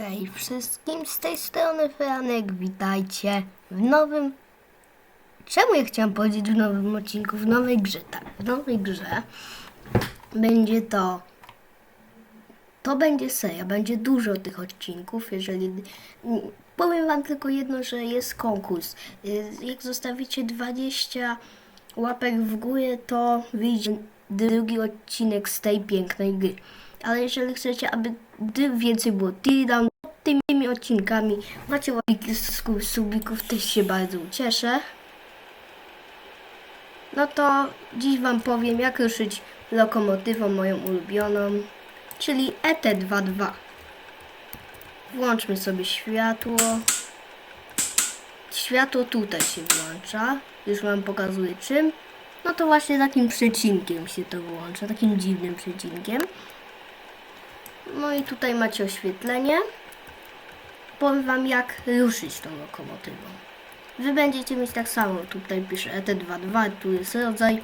Hej wszystkim, z tej strony Franek, witajcie w nowym... Czemu ja chciałam powiedzieć w nowym odcinku? W nowej grze, tak, w nowej grze będzie to... To będzie seria, będzie dużo tych odcinków, jeżeli... Powiem wam tylko jedno, że jest konkurs. Y, Jak zostawicie 20 łapek w górę, to wyjdzie drugi odcinek z tej pięknej gry. Ale jeżeli chcecie, aby więcej było teardown, tymi odcinkami macie łapki z subików, też się bardzo ucieszę. No to dziś wam powiem, jak ruszyć lokomotywą moją ulubioną, czyli E ET22. Włączmy sobie światło. Światło tutaj się włącza. Już wam pokazuję czym. No to właśnie takim przecinkiem się to włącza, takim dziwnym przecinkiem. No i tutaj macie oświetlenie. Powiem wam jak ruszyć tą lokomotywą. Wy będziecie mieć tak samo. Tutaj pisze E ET22, tu jest rodzaj.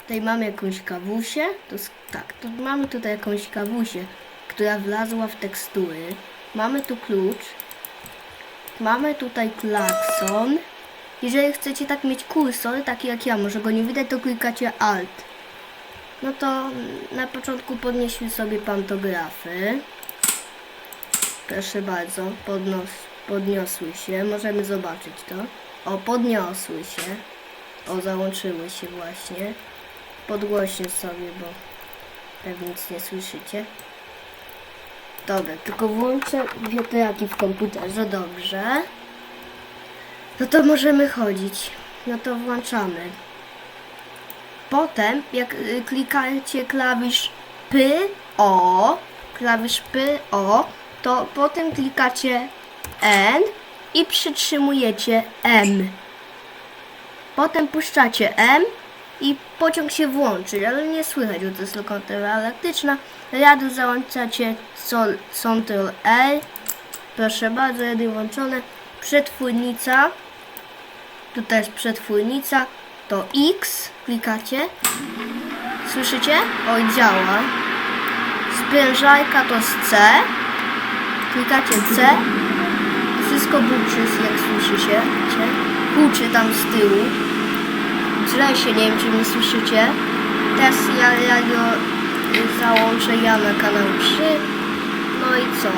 Tutaj mamy jakąś kawusię. To jest, tak, to mamy tutaj jakąś kawusię, która wlazła w tekstury. Mamy tu klucz. Mamy tutaj klakson. Jeżeli chcecie tak mieć kursor, taki jak ja, może go nie widać, to klikacie Alt. No to na początku podnieśmy sobie pantografy. Proszę bardzo, podnos, podniosły się. Możemy zobaczyć to. O, podniosły się. O, załączyły się właśnie. Podgłośnie sobie, bo pewnie nic nie słyszycie. Dobra, tylko włączę wiatraki w komputerze, dobrze. No to możemy chodzić. No to włączamy. Potem, jak y, klikacie klawisz P, O, klawisz P, O, to potem klikacie N i przytrzymujecie M. Potem puszczacie M i pociąg się włączy, ale nie słychać, bo to jest lokomotywa elektryczna. Radio załączacie sol, Ctrl L. Proszę bardzo, radio włączone. Przetwórnica. Tutaj jest przetwórnica. To X. Klikacie. Słyszycie? Oj, działa. Sprężarka to jest C. Klikacie C. Wszystko buczy, jak słyszycie. Huczy tam z tyłu. Źle się, nie wiem czy mnie słyszycie. Teraz ja radio załączę ja na kanał 3. No i co?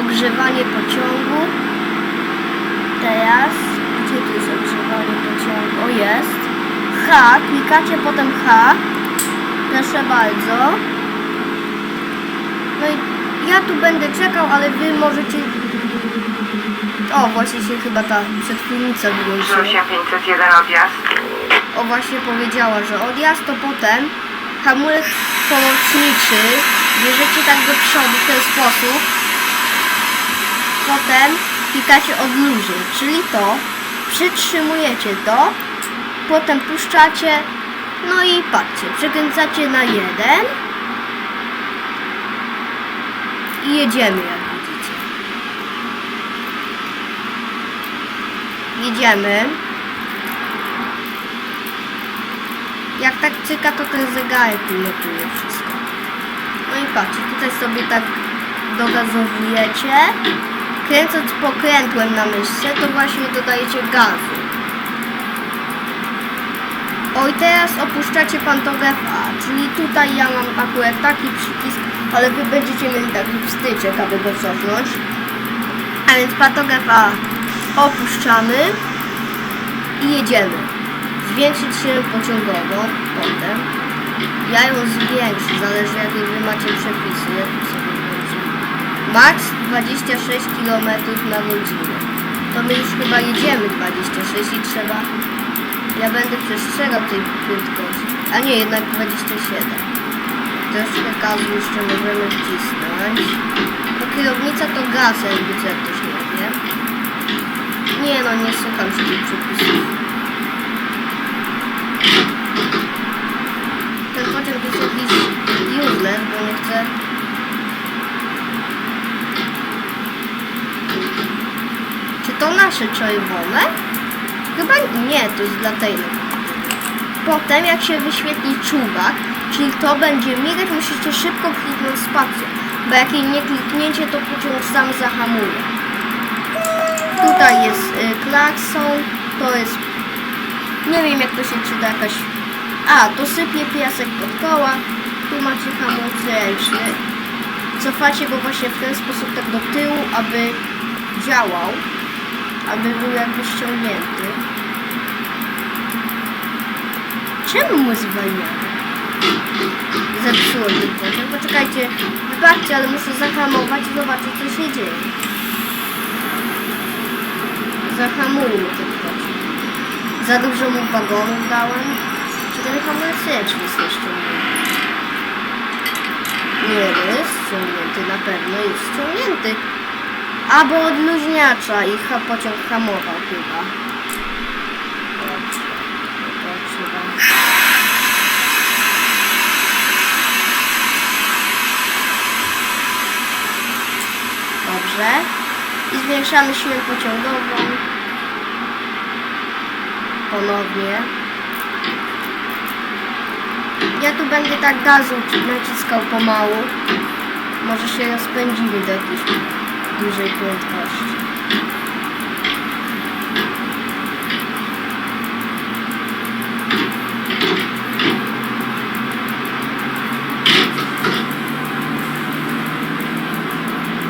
Ogrzewanie pociągu. Teraz, gdzie tu jest ogrzewanie pociągu? O jest. H, klikacie potem H. Proszę bardzo. No i ja tu będę czekał, ale wy możecie... O, właśnie się chyba ta przetwórnica wyłączyła. 8501 odjazd. O właśnie powiedziała, że odjazd to potem hamulec pomocniczy bierzecie tak do przodu w ten sposób. Potem klikacie odluźnić, czyli to przytrzymujecie to, potem puszczacie, no i patrzcie, przekręcacie na jeden i jedziemy jak widzicie. Jedziemy. Jak tak cyka, to ten zegarek pilotuje wszystko. No i patrzcie, tutaj sobie tak dogazowujecie. Kręcąc pokrętłem na myszce, to właśnie dodajecie gazu. Oj, teraz opuszczacie pantograf A, czyli tutaj ja mam akurat taki przycisk, ale wy będziecie mieli taki wstyczek, aby go cofnąć. A więc pantograf A opuszczamy i jedziemy zwiększyć się pociągową potem. Ja ją zwiększę, zależy jakie wy macie przepisy. Ja tu sobie. Max 26 km na godzinę. To my już chyba jedziemy 26 i trzeba... Ja będę przestrzegał tej prędkości. A nie, jednak 27. Troszkę gazu jeszcze możemy wcisnąć. No kierownica to gaz, jakby co jak ktoś nie wie. Nie no, nie słucham się tych przepisów. ten pociąg jest jakiś useless, bo nie chcę... Czy to nasze czerwone? Chyba nie, to jest dla lokomotywy. Potem jak się wyświetli czuwak, czyli to będzie migać, musicie szybko kliknąć spację. Bo jak jej nie klikniecie, to pociąg sam zahamuje. Tutaj jest y, klakson, to jest... Nie wiem jak to się czyta jakaś... A, to sypie piasek pod koła. Tu macie hamulec ręczny. Cofacie go właśnie w ten sposób tak do tyłu, aby działał. Aby był jakby ściągnięty. Czemu mu zwalniamy? Zepsułem ten pociąg. Poczekajcie, wybaczcie, ale muszę zahamować i zobaczyć co się dzieje. Zahamujmy ten pociąg. Za dużo mu wagonów dałem. Czy ten hamulec jest ściągnięty? Nie jest ściągnięty, na pewno jest ściągnięty. Albo od luźniacza i ha pociąg hamował chyba. Dobrze. I zwiększamy siłę pociągową. Ponownie. Ja tu będę tak gazu naciskał pomału. Może się rozpędzimy do jakiejś dużej prędkości.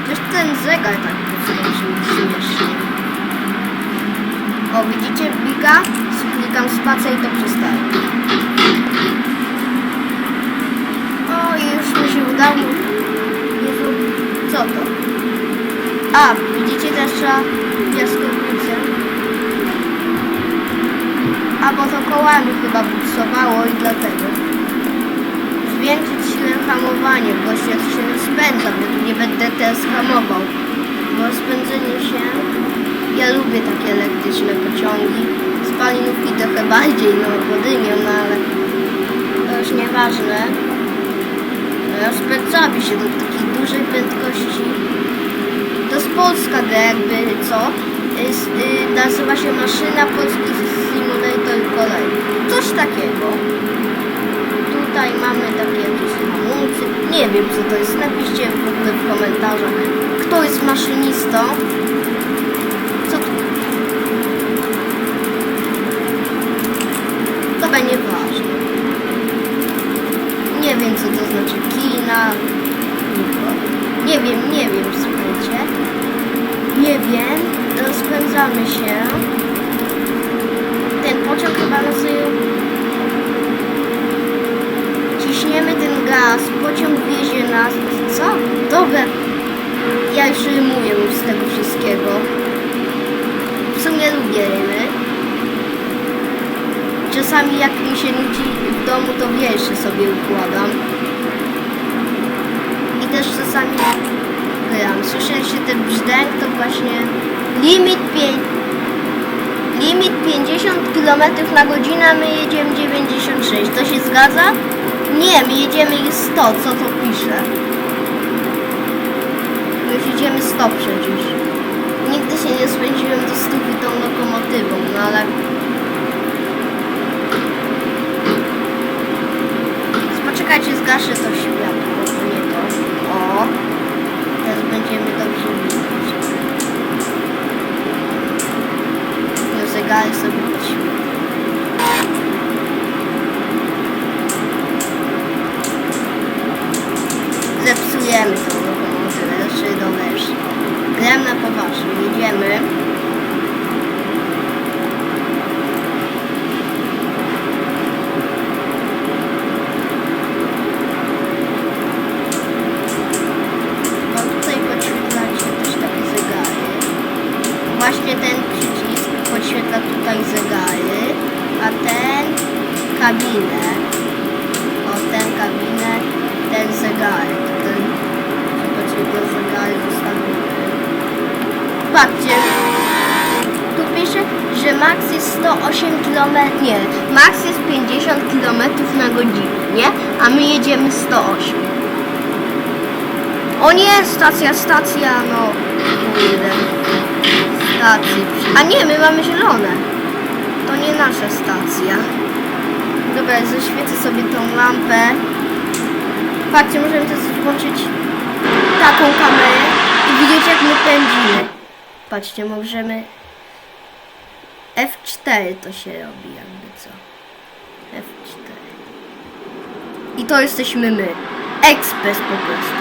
Też ten zegar tak poskoczył śmiesznie. O, widzicie bika? Klikam spację i to przestaje. O, już mi się udało. Jezu, co to? A, widzicie też trzeba piaskownicę. A, bo to kołami chyba buksowało i dlatego. Zwiększyć siłę hamowania, bo się się tu nie będę teraz hamował. Bo rozpędzenie się... Ja lubię takie elektryczne pociągi. Spalinówki trochę bardziej, no, podymią, no ale to już nieważne. Rozpędzamy się do takiej dużej prędkości. To jest polska gra, jakby co? Jest, y, nazywa się Maszyna Polski Simulator Kolei. Coś takiego. Tutaj mamy takie jakieś hamulce. Nie wiem co to jest. Napiszcie w ogóle w komentarzach. Kto jest maszynistą? Co to? To będzie ważne. Nie wiem co to znaczy. Nie wiem, nie wiem, słuchajcie. Nie wiem. Rozpędzamy się. Ten pociąg chyba nas Ciśniemy ten gaz, pociąg wiezie nas. Co? Dobra. Ja już już z tego wszystkiego. W sumie lubię rymy. Czasami jak mi się nudzi w domu, to wiersze sobie układam. Też czasami gram. Słyszeliście ten brzdęk, to właśnie limit 5. Limit 50 km na godzinę, my jedziemy 96. To się zgadza? Nie, my jedziemy ich 100, co to pisze? My jedziemy 100 przecież. Nigdy się nie spędziłem do stówy tą lokomotywą, no ale... Poczekajcie, zgaszę to światło, jedziemy 108. O nie, stacja, stacja, no kurde. Stacji. A nie, my mamy zielone. To nie nasza stacja. Dobra, zaświecę sobie tą lampę. Patrzcie, możemy też włączyć taką kamerę i widzieć jak my pędzimy. Patrzcie, możemy... F4 to się robi jakby co. F4. I to jesteśmy my. Ekspres po prostu.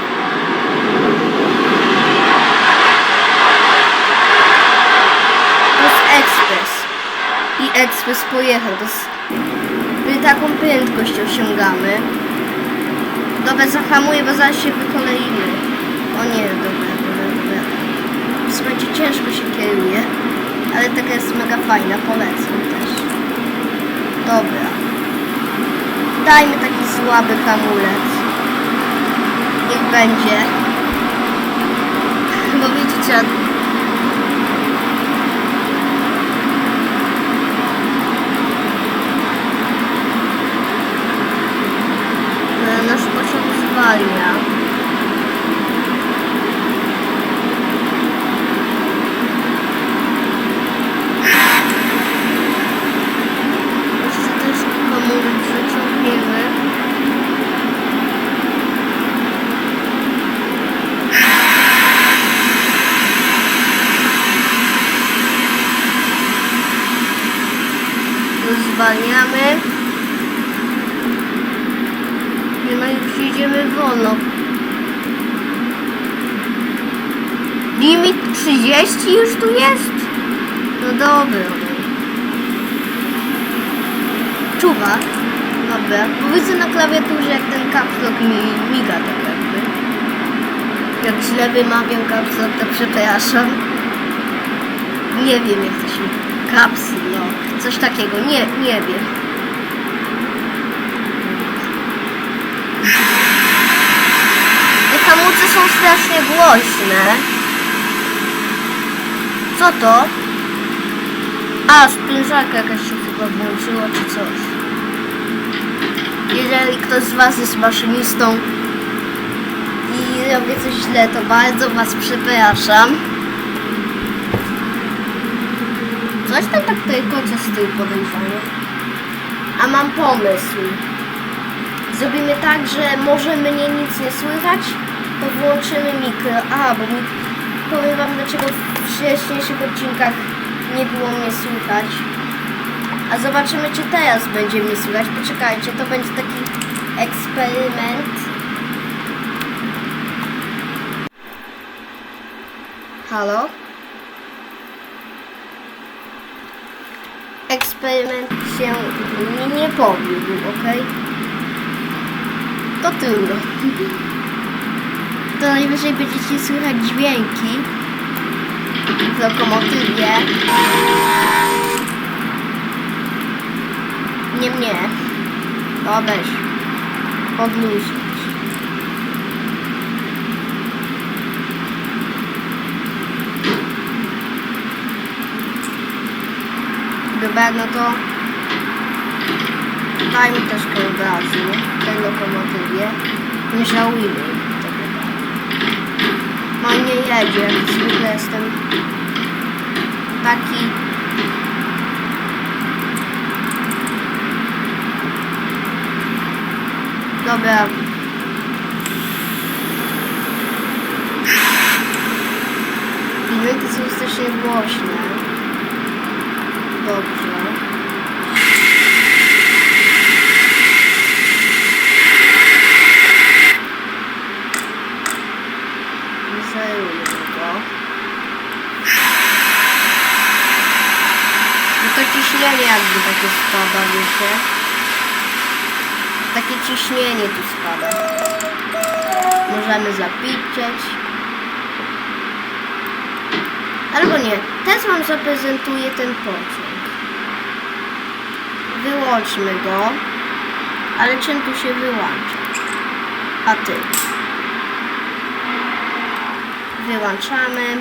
To jest ekspres. I ekspres pojechał. To jest... Taką prędkość osiągamy. Dobra, zahamuję, bo zaraz się wykoleimy. O nie, dobra, dobra, dobra. Słuchajcie, ciężko się kieruje, ale taka jest mega fajna, polecam też. Dobra. Dajmy taki słaby hamulec. Niech będzie. Bo widzicie, e, nasz pociąg zwalnia. Limit 30 już tu jest? No dobra. Czuwa. Dobra. Bo widzę na klawiaturze jak ten caps lock mi miga tak jakby. Jak źle wymawiam caps lock, to przepraszam. Nie wiem jak to się... Caps lock. Coś takiego. Nie, nie wiem. Te hamulce są strasznie głośne. Co to? A, sprężarka jakaś się chyba włączyła, czy coś. Jeżeli ktoś z Was jest maszynistą i robię coś źle, to bardzo Was przepraszam. Coś tam tak tylko z tyłu podejrzanie. A mam pomysł. Zrobimy tak, że może mnie nic nie słychać, to włączymy mikro. A, bo mi, powiem wam dlaczego wcześniejszych odcinkach nie było mnie słychać. A zobaczymy czy teraz będzie mnie słychać. Poczekajcie, to będzie taki eksperyment. Halo? Eksperyment się nie, nie powiódł, ok? To trudno. To najwyżej będziecie słychać dźwięki w lokomotywie. Nie mnie. O weź. Podluźnić. Dobra, no to dajmy troszkę gazu tej lokomotywie. Nie żałujmy. No i nie jedzie, jak zwykle jestem taki Dobra. Dźwięki są strasznie głośne. Dobrze. Zerujmy go. No to ciśnienie jakby takie Takie ciśnienie tu spada. Możemy zapiczeć. Albo nie. Teraz wam zaprezentuję ten pociąg. Wyłączmy go. Ale czym tu się wyłącza? A ty. Wyłączamy.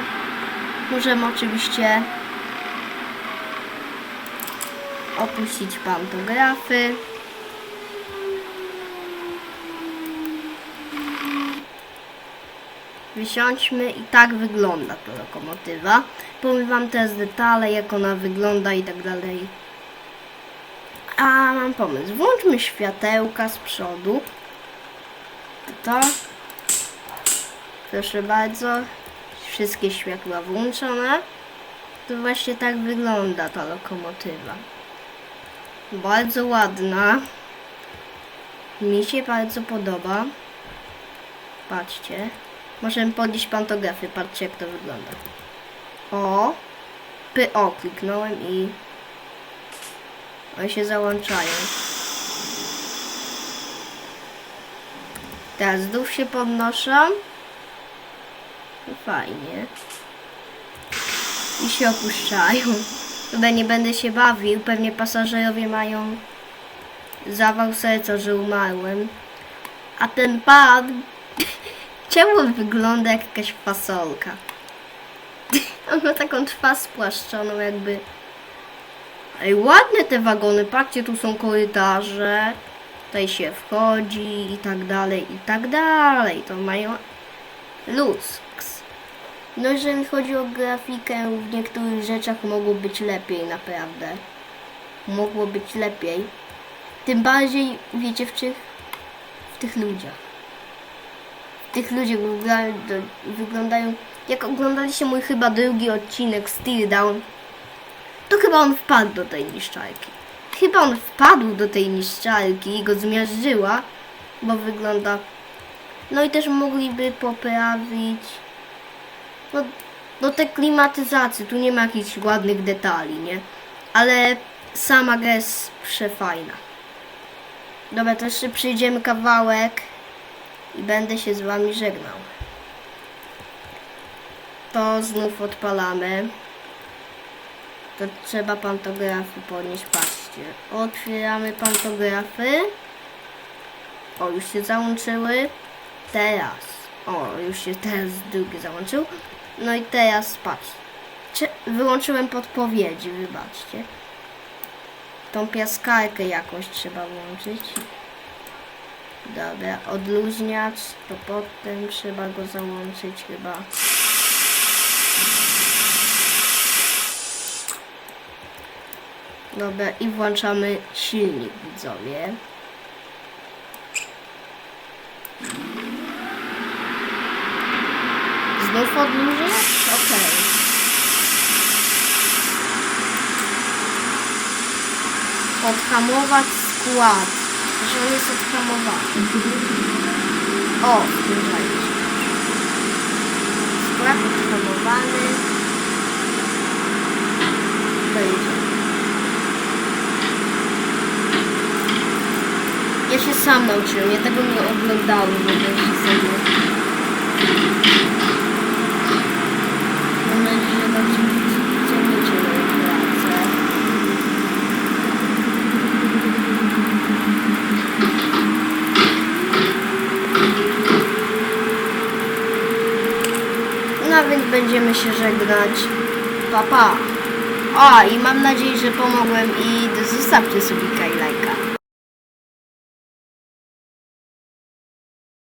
Możemy oczywiście opuścić pantografy. Wysiądźmy i tak wygląda ta lokomotywa. Powiem wam teraz detale, jak ona wygląda i tak dalej. A mam pomysł. Włączmy światełka z przodu. To. Proszę bardzo. Wszystkie światła włączone. To właśnie tak wygląda ta lokomotywa. Bardzo ładna. Mi się bardzo podoba. Patrzcie. Możemy podnieść pantografy. Patrzcie jak to wygląda. O. Py o kliknąłem i one się załączają. Teraz znów się podnoszą. I Fajnie. I się opuszczają. Chyba nie będę się bawił. Pewnie pasażerowie mają zawał serca, że umarłem. A ten pan czemu wygląda jak jakaś fasolka? On ma taką twarz spłaszczoną jakby... Ej, ładne te wagony, patrzcie, tu są korytarze. Tutaj się wchodzi i tak dalej, i tak dalej. To mają luks. No jeżeli chodzi o grafikę, w niektórych rzeczach mogło być lepiej naprawdę. Mogło być lepiej. Tym bardziej, wiecie, w tych, w tych ludziach. W tych ludziach wyglądają... Jak oglądaliście mój chyba drugi odcinek Steel Down, to chyba on wpadł do tej niszczarki. Chyba on wpadł do tej niszczarki i go zmiażdżyła, bo wygląda... No i też mogliby poprawić... No, do tej klimatyzacji, tu nie ma jakichś ładnych detali, nie? Ale sama gra jest przefajna. Dobra, to jeszcze przyjdziemy kawałek i będę się z wami żegnał. To znów odpalamy. To trzeba pantografy podnieść, patrzcie. Otwieramy pantografy. O, już się załączyły. Teraz. O, już się teraz drugi załączył. No i teraz patrz. Czy wyłączyłem podpowiedzi, wybaczcie. Tą piaskarkę jakąś trzeba włączyć. Dobra, odluźniacz, to potem trzeba go załączyć chyba. Dobra, i włączamy silnik, widzowie. Znów odlużyć? Okej. Odhamować skład. Że on jest odhamowany. O, spójrzajcie. Skład odhamowany. Będzie. Ja się sam nauczyłem, ja tego nie oglądałem, bo się sobie. Mam nadzieję, pracę. No więc będziemy się żegnać. Pa, pa. A, i mam nadzieję, że pomogłem i zostawcie sobie lajka.